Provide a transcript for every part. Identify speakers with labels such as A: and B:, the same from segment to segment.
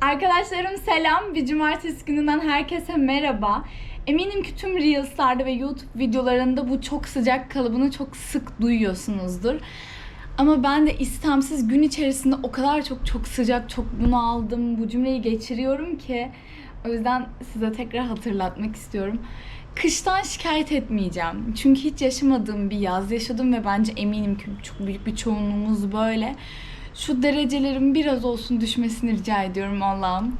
A: Arkadaşlarım selam. Bir cumartesi gününden herkese merhaba. Eminim ki tüm Reels'larda ve YouTube videolarında bu çok sıcak kalıbını çok sık duyuyorsunuzdur. Ama ben de istemsiz gün içerisinde o kadar çok çok sıcak, çok bunaldım. Bu cümleyi geçiriyorum ki. O yüzden size tekrar hatırlatmak istiyorum. Kıştan şikayet etmeyeceğim. Çünkü hiç yaşamadığım bir yaz yaşadım ve bence eminim ki çok büyük bir çoğunluğumuz böyle. Şu derecelerin biraz olsun düşmesini rica ediyorum Allah'ım.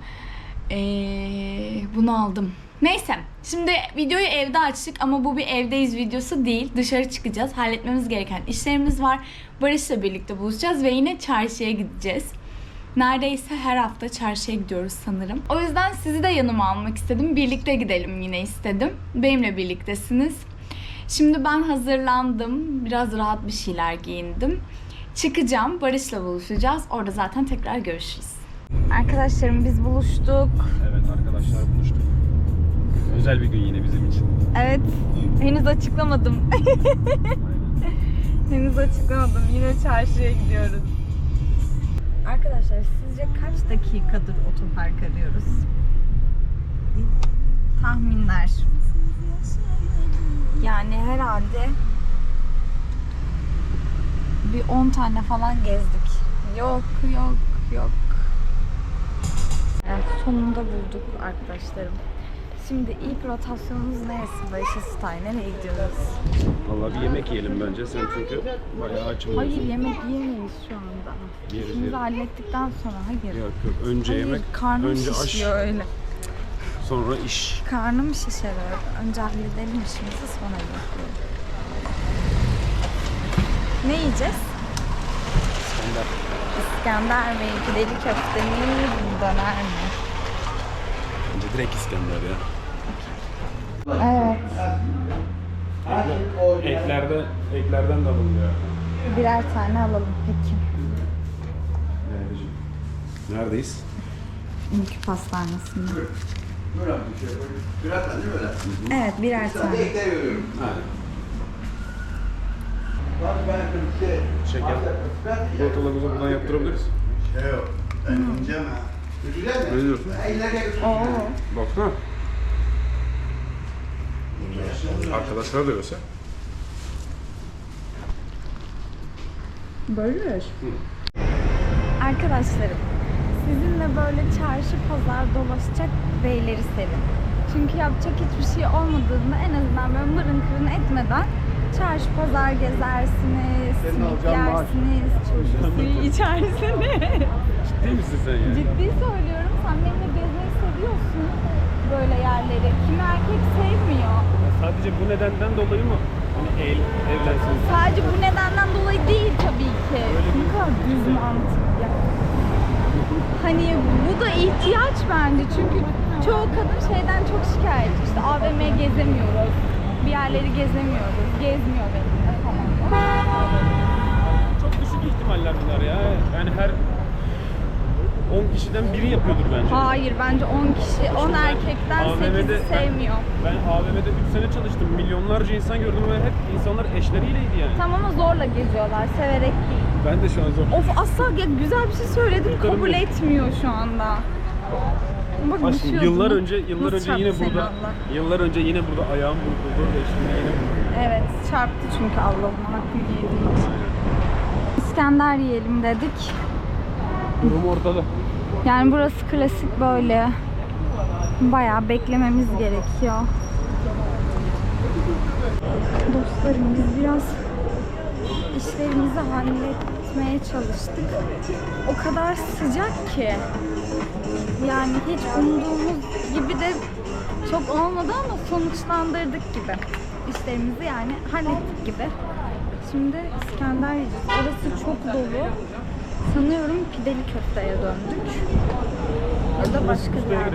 A: Ee, bunu aldım. Neyse. Şimdi videoyu evde açtık ama bu bir evdeyiz videosu değil. Dışarı çıkacağız. Halletmemiz gereken işlerimiz var. Barış'la birlikte buluşacağız ve yine çarşıya gideceğiz. Neredeyse her hafta çarşıya gidiyoruz sanırım. O yüzden sizi de yanıma almak istedim. Birlikte gidelim yine istedim. Benimle birliktesiniz. Şimdi ben hazırlandım. Biraz rahat bir şeyler giyindim. Çıkacağım. Barış'la buluşacağız. Orada zaten tekrar görüşürüz. Arkadaşlarım biz buluştuk.
B: Evet arkadaşlar buluştuk. Özel bir gün yine bizim için.
A: Evet. Henüz açıklamadım. henüz açıklamadım. Yine çarşıya gidiyoruz. Arkadaşlar sizce kaç dakikadır otopark arıyoruz? Tahminler. Yani herhalde bir 10 tane falan gezdik. Yok yok yok. Evet sonunda bulduk arkadaşlarım. Şimdi ilk rotasyonumuz neresi? Barış'a Stay. Nereye gidiyoruz?
B: Vallahi bir yemek yiyelim bence sen çünkü bayağı açım.
A: Hayır yemek yiyemeyiz şu anda.
B: Yeriz,
A: İşimizi
B: yeriz.
A: hallettikten sonra hayır.
B: Yok yok önce
A: Hayır,
B: yemek,
A: karnım
B: önce aş,
A: şişiyor öyle.
B: sonra iş.
A: Karnım şişer öyle. Önce halledelim işimizi sonra yemek Ne yiyeceğiz?
B: İskender.
A: İskender mi? Pideli köfte mi? Döner mi?
B: Bence direkt İskender ya.
A: Evet.
B: Ekler, eklerde, eklerden de alınıyor.
A: Birer tane alalım peki.
B: Neredeyiz?
A: Ülkü pastanesinde.
C: Şey.
A: Evet birer tane.
C: Ekler görüyorum.
B: Aynen.
C: Bak ben bir şey...
B: Şeker. Çikolatalarımızı buradan yaptırabiliriz.
C: Şey yok. Ben ineceğim ha.
B: Ne diyorsun? Baksana. Arkadaşlar da öyle.
A: Barış. Arkadaşlarım, sizinle böyle çarşı pazar dolaşacak beyleri sevin. Çünkü yapacak hiçbir şey olmadığında en azından böyle mırın kırın etmeden çarşı pazar gezersiniz, simit yersiniz, çamaşır içersiniz.
B: Ciddi misin sen ya?
A: Ciddi söylüyorum, sen benimle gezmeyi seviyorsun böyle yerleri. Kimi erkek sevmiyor.
B: Sadece bu nedenden dolayı mı? Hani el, evlensin.
A: Sadece bu nedenden dolayı değil tabii ki. Ne kadar düz mantık ya. Hani bu da ihtiyaç bence çünkü çoğu kadın şeyden çok şikayet işte AVM gezemiyoruz, bir yerleri gezemiyoruz, gezmiyor benimle falan.
B: Çok düşük ihtimaller bunlar ya. Yani her 10 kişiden biri yapıyordur bence.
A: Hayır bence 10 kişi, 10
B: ben
A: erkekten
B: AVM'de
A: 8'i sevmiyor.
B: Ben AVM'de 3 sene çalıştım. Milyonlarca insan gördüm ve hep insanlar eşleriyleydi yani.
A: Tamam ama zorla geziyorlar, severek değil.
B: Ben de şu an zor.
A: Of asla ya güzel bir şey söyledim kabul etmiyor şu anda. Bak
B: Aşkım
A: düşüyordum.
B: yıllar önce yıllar
A: Nasıl
B: önce yine
A: çarptı seni
B: burada
A: Allah?
B: yıllar önce yine burada ayağım burkuldu ve şimdi yine burada.
A: Evet çarptı çünkü Allah'ın hakkını yediği için. İskender yiyelim dedik.
B: Durum ortada.
A: Yani burası klasik böyle. Bayağı beklememiz gerekiyor. Dostlarım biz biraz işlerimizi halletmeye çalıştık. O kadar sıcak ki. Yani hiç umduğumuz gibi de çok olmadı ama sonuçlandırdık gibi. İşlerimizi yani hallettik gibi. Şimdi İskender yiyeceğiz. Orası çok dolu. Sanıyorum pideli köfteye döndük. Orada başka bir yer.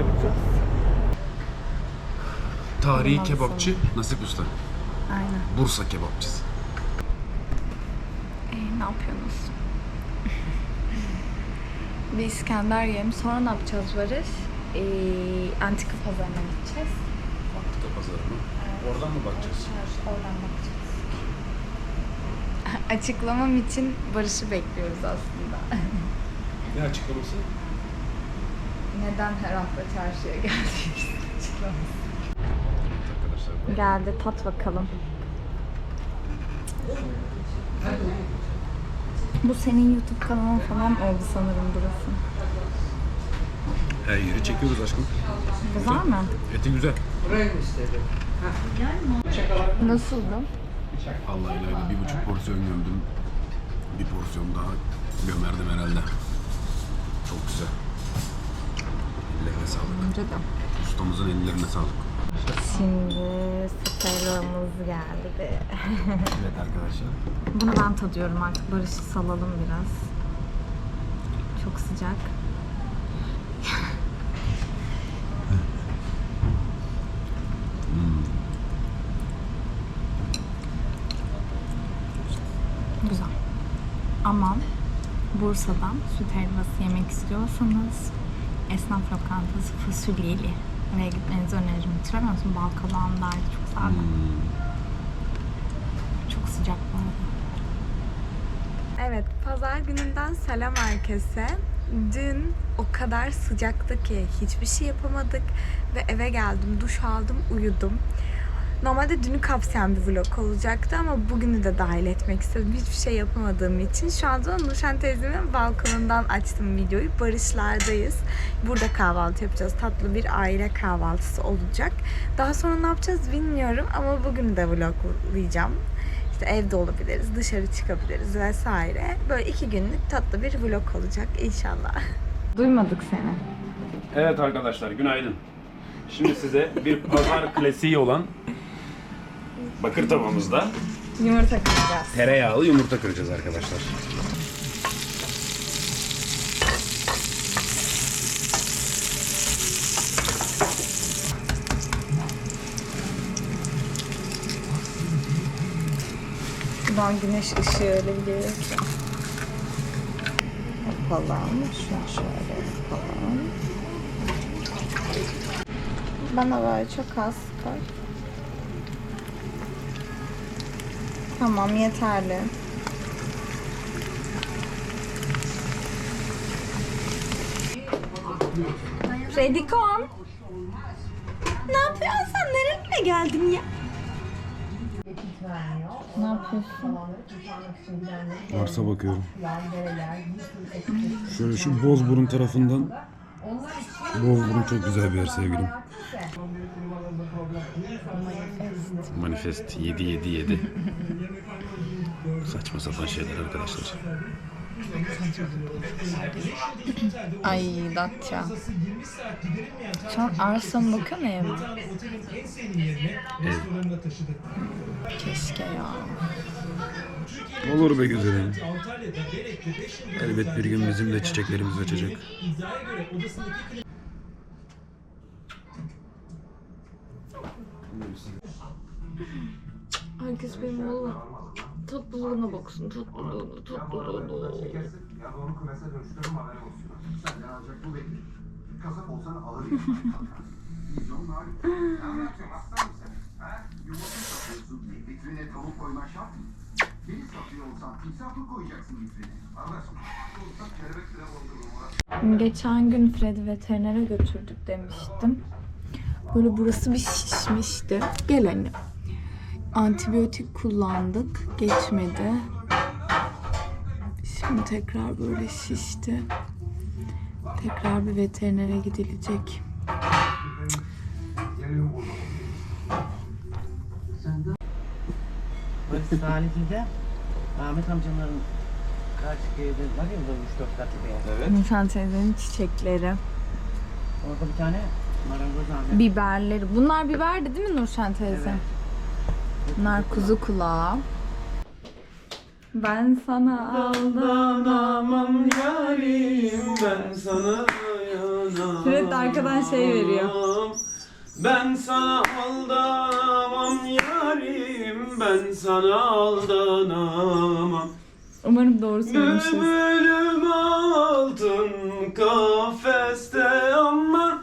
B: Tarihi kebapçı Nasip Usta.
A: Aynen.
B: Bursa kebapçısı.
A: Ne yapıyorsunuz? bir İskender yiyelim. Sonra ne yapacağız Barış? Ee, antika pazarına gideceğiz.
B: Antika pazarı mı? Oradan mı bakacağız?
A: Çarşı, oradan bakacağız. Açıklamam için Barış'ı bekliyoruz aslında.
B: Ne açıklaması?
A: ne Neden her hafta çarşıya geldik?
B: Arkadaşlar
A: Geldi tat bakalım. Bu senin YouTube kanalın falan oldu sanırım burası.
B: her yeri çekiyoruz aşkım.
A: Güzel mi?
B: Eti güzel.
A: Nasıldı?
B: Allah ileride bir buçuk porsiyon gömdüm. Bir porsiyon daha gömerdim herhalde. Çok güzel. Ellerine sağlık.
A: Bence de.
B: Ustamızın ellerine sağlık.
A: Şimdi stelamız geldi.
B: Evet arkadaşlar.
A: Bunu ben tadıyorum artık. Barış'ı salalım biraz. Çok sıcak. Güzel. Ama Bursa'dan süt helvası yemek istiyorsanız esnaf lokantası fasulyeli. Oraya gitmenizi öneririm. Hatırlamıyor musun? Bal kabağındaydı. Çok güzeldi. Çok sıcak bu arada. Evet, pazar gününden selam herkese. Dün o kadar sıcaktı ki hiçbir şey yapamadık ve eve geldim, duş aldım, uyudum. Normalde dünü kapsayan bir vlog olacaktı ama bugünü de dahil etmek istedim. Hiçbir şey yapamadığım için. Şu anda Nurşen teyzemin balkonundan açtım videoyu. Barışlardayız. Burada kahvaltı yapacağız. Tatlı bir aile kahvaltısı olacak. Daha sonra ne yapacağız bilmiyorum ama bugün de vloglayacağım. İşte evde olabiliriz, dışarı çıkabiliriz vesaire. Böyle iki günlük tatlı bir vlog olacak inşallah. Duymadık seni.
B: Evet arkadaşlar günaydın. Şimdi size bir pazar klasiği olan bakır tavamızda
A: Yumurta kıracağız.
B: tereyağlı yumurta kıracağız arkadaşlar.
A: Şuradan güneş ışığı öyle bir geliyor ki. Yapalım. Şunu şöyle yapalım. Bana böyle çok az koy. Tamam yeterli. Redikon. Ne yapıyorsun sen? Nereye geldin ya? Ne yapıyorsun?
B: Arsa bakıyorum. Şöyle şu Bozburun tarafından Bozburun çok güzel bir yer sevgilim. Manifest 7 7 7. Saçma sapan şeyler arkadaşlar.
A: Ay Datça. Şu an arsa mı bakıyor ne ev? Keşke ya.
B: Olur be güzelim. Elbet bir gün bizim de çiçeklerimiz açacak.
A: Herkes benim oğlum. Tatlılığına baksın. Tatlılığına, tatlılığına. Geçen gün Fred'i veterinere götürdük demiştim. Böyle burası bir şişmişti. Gel anne. Antibiyotik kullandık. Geçmedi. Şimdi tekrar böyle şişti. Tekrar bir veterinere gidilecek.
D: Burası Salihli'de Ahmet amcaların karşı evde var ya burada 3-4 katlı bir ev.
B: Evet.
A: Nisan teyzenin çiçekleri,
D: Orada bir tane marangoz Ahmet.
A: biberleri. Bunlar biberdi değil mi Nurşen teyze?
D: Evet.
A: Bunlar kuzu kulağı. Ben sana
B: Aldanamam yarim ben sana yanamam.
A: Fred de arkadan şey veriyor.
B: Ben sana aldanamam yarim ben sana aldanamam.
A: Umarım doğru söylemişiz.
B: Bülbülüm altın kafeste ama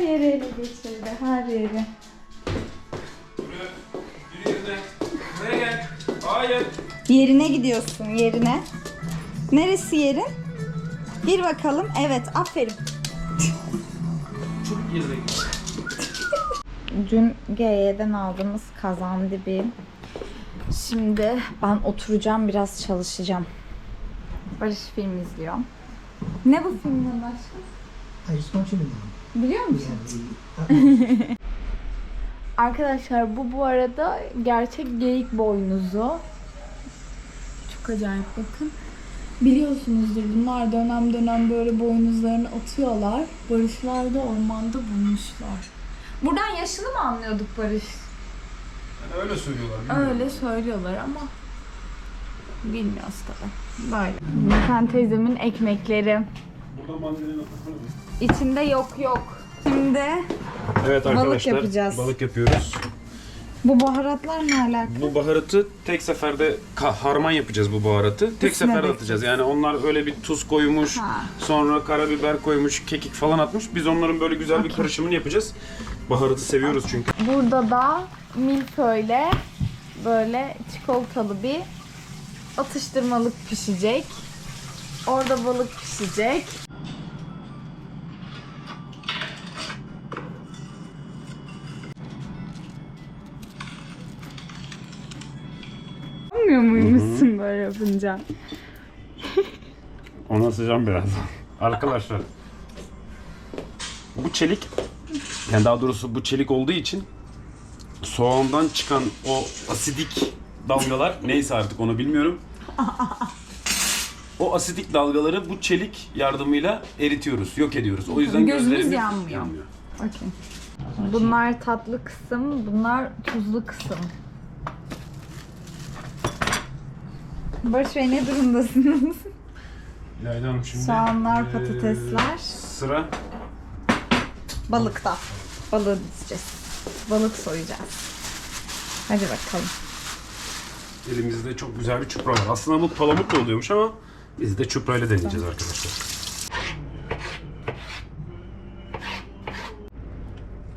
A: Her yere ele geçirdi, her.
B: Yürü. Buraya gel. Hayır.
A: Yerine gidiyorsun, yerine. Neresi yerin? Bir bakalım. Evet, aferin. Dün GY'den aldığımız kazan dibi. Şimdi ben oturacağım biraz çalışacağım. Barış film izliyor. Ne bu filmin aşkım? Biliyor musun? Arkadaşlar bu bu arada gerçek geyik boynuzu. Çok acayip bakın. Biliyorsunuzdur bunlar dönem dönem böyle boynuzlarını atıyorlar. Barışlar da ormanda bulmuşlar. Buradan yaşını mı anlıyorduk Barış?
B: Yani öyle söylüyorlar.
A: Öyle söylüyorlar ama bilmiyoruz tabii. Böyle. Nurten teyzemin ekmekleri.
B: Burada mandalina
A: İçinde yok yok. Şimdi
B: Evet
A: Balık
B: arkadaşlar
A: yapacağız.
B: balık yapıyoruz.
A: bu baharatlar ne alaka?
B: Bu baharatı tek seferde ka- harman yapacağız bu baharatı. Tek
A: Üstüne
B: seferde
A: dökeceğiz.
B: atacağız. Yani onlar öyle bir tuz koymuş,
A: Ha.
B: sonra karabiber koymuş, kekik falan atmış. Biz onların böyle güzel bir karışımını yapacağız. Baharatı seviyoruz çünkü.
A: Burada da milföyle böyle çikolatalı bir atıştırmalık pişecek. Orada balık pişecek. Olmuyor muymuşsun böyle yapınca?
B: Onu asacağım birazdan. Arkadaşlar. Bu çelik, yani daha doğrusu bu çelik olduğu için soğandan çıkan o asidik dalgalar neyse artık onu bilmiyorum. O asidik dalgaları bu çelik yardımıyla eritiyoruz, yok ediyoruz. O yüzden
A: Gözümüz
B: gözlerimiz
A: yanmıyor. Okey. Bunlar tatlı kısım, bunlar tuzlu kısım. Barış Bey ne durumdasınız?
B: İlayda Hanım şimdi
A: Soğanlar,
B: eee,
A: patatesler.
B: Sıra
A: Balıkta. Balığı dizeceğiz. Balık soyacağız. Hadi bakalım.
B: elimizde çok güzel bir çupra var. Aslında bu palamut da oluyormuş ama biz de çuprayla deneyeceğiz arkadaşlar.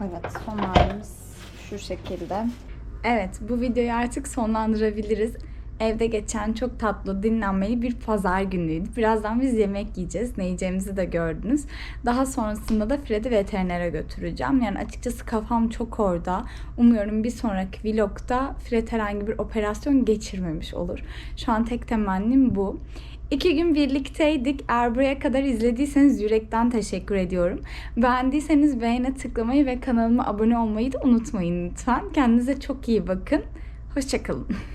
A: Evet, son halimiz şu şekilde. Evet, bu videoyu artık sonlandırabiliriz. Evde geçen çok tatlı, dinlenmeli bir pazar günüydü. Birazdan biz yemek yiyeceğiz. Ne yiyeceğimizi de gördünüz. Daha sonrasında da Fred'i veterinere götüreceğim. Yani açıkçası kafam çok orada. Umuyorum bir sonraki vlogda Fred herhangi bir operasyon geçirmemiş olur. Şu an tek temennim bu. İki gün birlikteydik. Eğer buraya kadar izlediyseniz yürekten teşekkür ediyorum. Beğendiyseniz beğene tıklamayı ve kanalıma abone olmayı da unutmayın lütfen. Kendinize çok iyi bakın. Hoşçakalın.